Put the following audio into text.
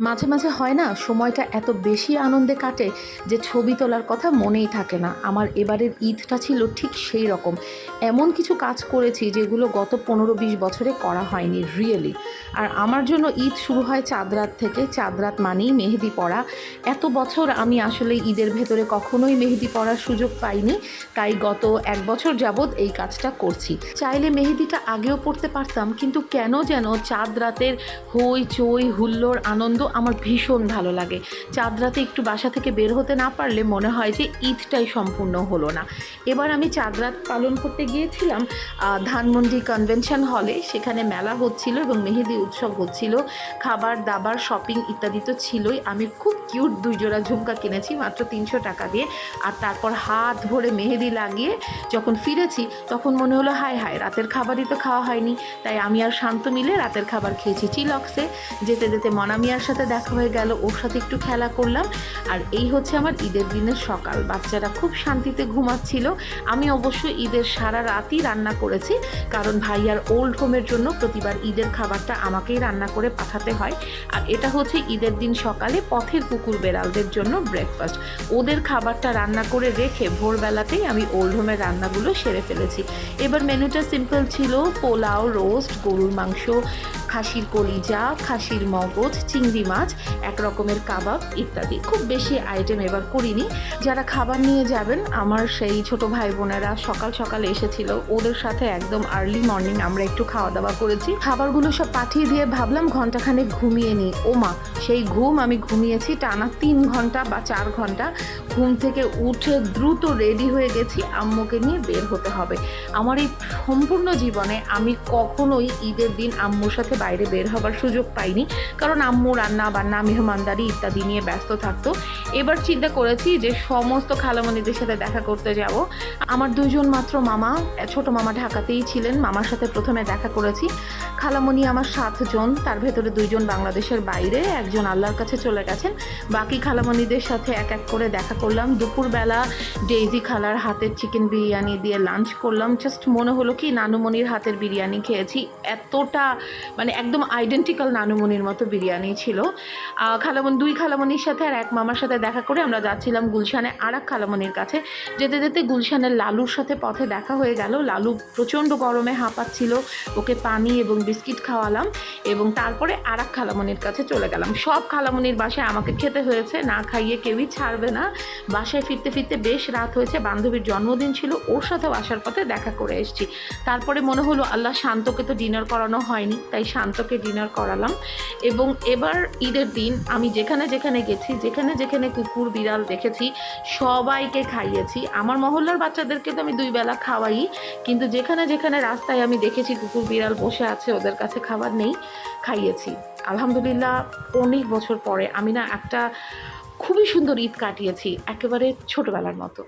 মাঝে মাঝে হয় না, সময়টা এত বেশি আনন্দে কাটে যে ছবি তোলার কথা মনেই থাকে না। আমার এবারের ঈদটা ছিল ঠিক সেই রকম। এমন কিছু কাজ করেছি যেগুলো গত পনেরো বিশ বছরে করা হয়নি রিয়েলি আর আমার জন্য ঈদ শুরু হয় চাঁদরাত থেকে। চাঁদরাত মানেই মেহেদি পড়া। এত বছর আমি আসলে ঈদের ভেতরে কখনোই মেহেদি পড়ার সুযোগ পাইনি। তাই গত এক বছর যাবৎ এই কাজটা করছি। চাইলে মেহেদিটা আগেও পড়তে পারতাম, কিন্তু কেন যেন চাঁদ রাতের হই চই হুল্লোড় আনন্দ আমার ভীষণ ভালো লাগে। চাঁদ রাতে একটু বাসা থেকে বের হতে না পারলে মনে হয় যে ঈদটাই সম্পূর্ণ হলো না। এবার আমি চাঁদ রাত পালন করতে গিয়েছিলাম ধানমন্ডি কনভেনশন হলে। সেখানে মেলা হচ্ছিল এবং মেহেদি উৎসব হচ্ছিল। খাবার, দাবার শপিং ইত্যাদি তো ছিলই। আমি খুব কিউট দুই জোড়া ঝুমকা কিনেছি, মাত্র তিনশো টাকা দিয়ে। আর তারপর হাত ভরে মেহেদি লাগিয়ে যখন ফিরেছি, তখন মনে হলো, হায় হায়, রাতের খাবারই তো খাওয়া হয়নি। তাই আমি আর শান্ত মিলে রাতের খাবার খেয়েছি চিলক্সে যেতে যেতে মনামিয়ার সাথে দেখা হয়ে গেল, ওর সাথে একটু খেলা করলাম। আর এই হচ্ছে আমার ঈদের দিনের সকাল। বাচ্চারা খুব শান্তিতে ঘুমাচ্ছিল। আমি অবশ্য ঈদের সারা রাতই রান্না করেছি, কারণ ভাইয়ার ওল্ড হোমের জন্য প্রতিবার ঈদের খাবারটা আমাকেই রান্না করে পাঠাতে হয়। আর এটা হচ্ছে ঈদের দিন সকালে পথের কুকুর বেড়ালদের জন্য ব্রেকফাস্ট ওদের খাবারটা রান্না করে রেখে ভোরবেলাতেই আমি ওল্ড হোমের রান্নাগুলো সেরে ফেলেছি। এবার মেনুটা সিম্পল ছিল, পোলাও রোস্ট গরুর মাংস খাসির কলিজা, খাসির মগজ, চিংড়ি মাছ এক রকমের কাবাব ইত্যাদি। খুব বেশি আইটেম এবার করিনি। যারা খাবার নিয়ে যাবেন, আমার সেই ছোট ভাই বোনেরা সকাল সকাল এসেছিল। ওদের সাথে একদম আর্লি মর্নিং আমরা একটু খাওয়া দাওয়া করেছি। খাবারগুলো সব পাঠিয়ে দিয়ে ভাবলাম ঘন্টাখানেক ঘুমিয়ে নিই। ওমা, সেই ঘুম আমি ঘুমিয়েছি টানা তিন ঘণ্টা বা চার ঘণ্টা ঘুম থেকে উঠে দ্রুত রেডি হয়ে গেছি আম্মুকে নিয়ে বের হতে হবে। আমার এই সম্পূর্ণ জীবনে আমি কখনোই ঈদের দিন আম্মুর সাথে বাইরে বের হবার সুযোগ পাইনি। কারণ আম্মু, রান্না বান্না, মেহমানদারি ইত্যাদি নিয়ে ব্যস্ত থাকতো। এবার চিন্তা করেছি যে সমস্ত খালামণিদের সাথে দেখা করতে যাব। আমার দুইজন মাত্র মামা, ছোট মামা ঢাকাতেই ছিলেন। মামার সাথে প্রথমে দেখা করেছি। খালামণি আমার সাতজন, তার ভেতরে দুইজন বাংলাদেশের বাইরে, একজন আল্লাহর কাছে চলে গেছেন। বাকি খালামণিদের সাথে এক এক করে দেখা করলাম। দুপুরবেলা ডেইজি খালার হাতের চিকেন বিরিয়ানি দিয়ে লাঞ্চ করলাম। জাস্ট মনে হলো কি, নানুমণির হাতের বিরিয়ানি খেয়েছি। এতটা মানে একদম আইডেন্টিক্যাল নানুমনির মতো বিরিয়ানি ছিল। আহ, খালামণি দুই খালামণির সাথে আর এক মামার সাথে দেখা করে আমরা যাচ্ছিলাম গুলশানে আর এক খালামণির কাছে। যেতে যেতে গুলশানের লালুর সাথে পথে দেখা হয়ে গেল। লালু প্রচণ্ড গরমে হাঁপাচ্ছিল। ওকে পানি এবং বিস্কিট খাওয়ালাম এবং তারপরে আর এক খালামণির কাছে চলে গেলাম। সব খালামণির বাসায় আমাকে খেতে হয়েছে না খাইয়ে কেউই ছাড়বে না। বাসায় ফিরতে ফিরতে বেশ রাত হয়েছে বান্ধবীর জন্মদিন ছিল ওর সাথেও আসার পথে দেখা করে এসেছি। তারপরে মনে হলো আল্লাহ শান্তকে তো ডিনার করানো হয়নি তাই শান্তকে ডিনার করালাম এবং এবার ঈদের দিন আমি যেখানে যেখানে গেছি, যেখানে যেখানে কুকুর, বিড়াল দেখেছি, সবাইকে খাইয়েছি। আমার মহল্লার বাচ্চাদেরকে তো আমি দুই বেলা খাওয়াই, কিন্তু যেখানে যেখানে রাস্তায় আমি দেখেছি কুকুর, বিড়াল বসে আছে, ওদের কাছে খাবার নেই, খাইয়েছি। আলহামদুলিল্লাহ, অনেক বছর পরে আমি না একটা খুবই সুন্দর ঈদ কাটিয়েছি, একেবারে ছোটবেলার মতো।